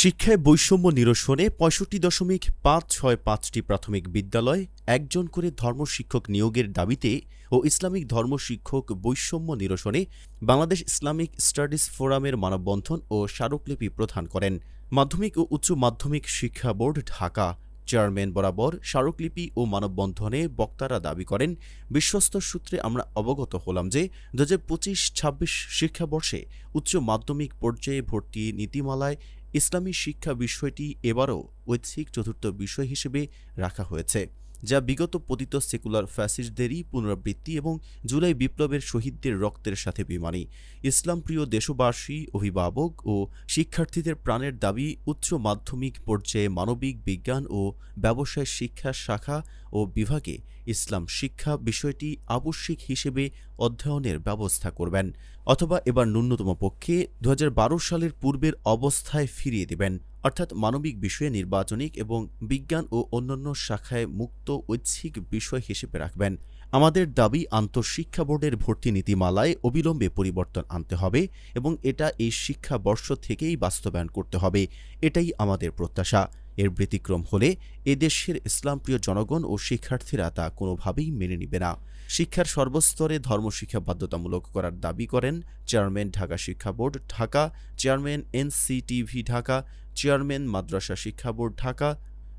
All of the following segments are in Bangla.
শিক্ষায় বৈষম্য নিরসনে পঁয়ষট্টি দশমিক পাঁচ ছয় পাঁচটি প্রাথমিক বিদ্যালয়, একজন করে ধর্মশিক্ষক নিয়োগের দাবিতে ও ইসলামিক ধর্মশিক্ষক বৈষম্য নিরসনে বাংলাদেশ ইসলামিক স্টাডিজ ফোরামের মানববন্ধন ও স্মারকলিপি প্রদান করেন। মাধ্যমিক ও উচ্চ মাধ্যমিক শিক্ষা বোর্ড ঢাকা। চেয়ারম্যান বরাবর স্মারকলিপি ও মানববন্ধনে বক্তারা দাবি করেন, বিশ্বস্ত সূত্রে আমরা অবগত হলাম যে দু হাজার পঁচিশ ছাব্বিশ শিক্ষাবর্ষে উচ্চ মাধ্যমিক পর্যায়ে ভর্তি নীতিমালায় ইসলামী শিক্ষা বিষয়টি এবারও ঐচ্ছিক চতুর্থ বিষয় হিসেবে রাখা হয়েছে, যা বিগত পতিত সেকুলার ফ্যাসিস্টদেরই পুনরাবৃত্তি এবং জুলাই বিপ্লবের শহীদদের রক্তের সাথে বিমানী। ইসলামপ্রিয় দেশবাসী, অভিভাবক ও শিক্ষার্থীদের প্রাণের দাবি উচ্চ মাধ্যমিক পর্যায়ে মানবিক বিজ্ঞান ও ব্যবসায় শিক্ষা শাখা ও বিভাগে ইসলাম শিক্ষা বিষয়টি আবশ্যিক হিসেবে অধ্যয়নের ব্যবস্থা করবেন, অথবা এবার ন্যূনতম পক্ষে দু হাজার বারো সালের পূর্বের অবস্থায় ফিরিয়ে দেবেন। অর্থাৎ মানবিক বিষয়ে নির্বাচনিক এবং বিজ্ঞান ও অন্যান্য শাখায় মুক্ত ঐচ্ছিক বিষয় হিসেবে রাখবেন। আমাদের দাবি, আন্তঃশিক্ষা বোর্ডের ভর্তি নীতিমালায় অবিলম্বে পরিবর্তন আনতে হবে এবং এটা এই শিক্ষাবর্ষ থেকেই বাস্তবায়ন করতে হবে। এটাই আমাদের প্রত্যাশা। এর ব্যতিক্রম হলে এদেশের ইসলামপ্রিয় জনগণ ও শিক্ষার্থীরা তা কোনোভাবেই মেনে নিবে না। শিক্ষার সর্বস্তরে ধর্মশিক্ষা বাধ্যতামূলক করার দাবি করেন চেয়ারম্যান ঢাকা শিক্ষা board Dhaka, chairman NCTB Dhaka, chairman মাদ্রাসা শিক্ষা বোর্ড ঢাকা,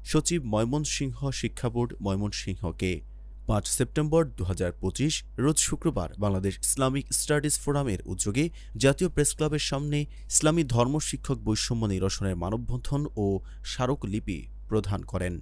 সচিব ময়মনসিংহ শিক্ষা বোর্ড ময়মনসিংহকে। পাঁচ সেপ্টেম্বর দু হাজার পঁচিশ, রোজ শুক্রবার বাংলাদেশ ইসলামিক স্টাডিজ ফোরামের উদ্যোগে জাতীয় প্রেস ক্লাবের সামনে ইসলামী ধর্ম শিক্ষক বৈষম্য নিরসনের মানববন্ধন ও স্মারকলিপি প্রদান করেন.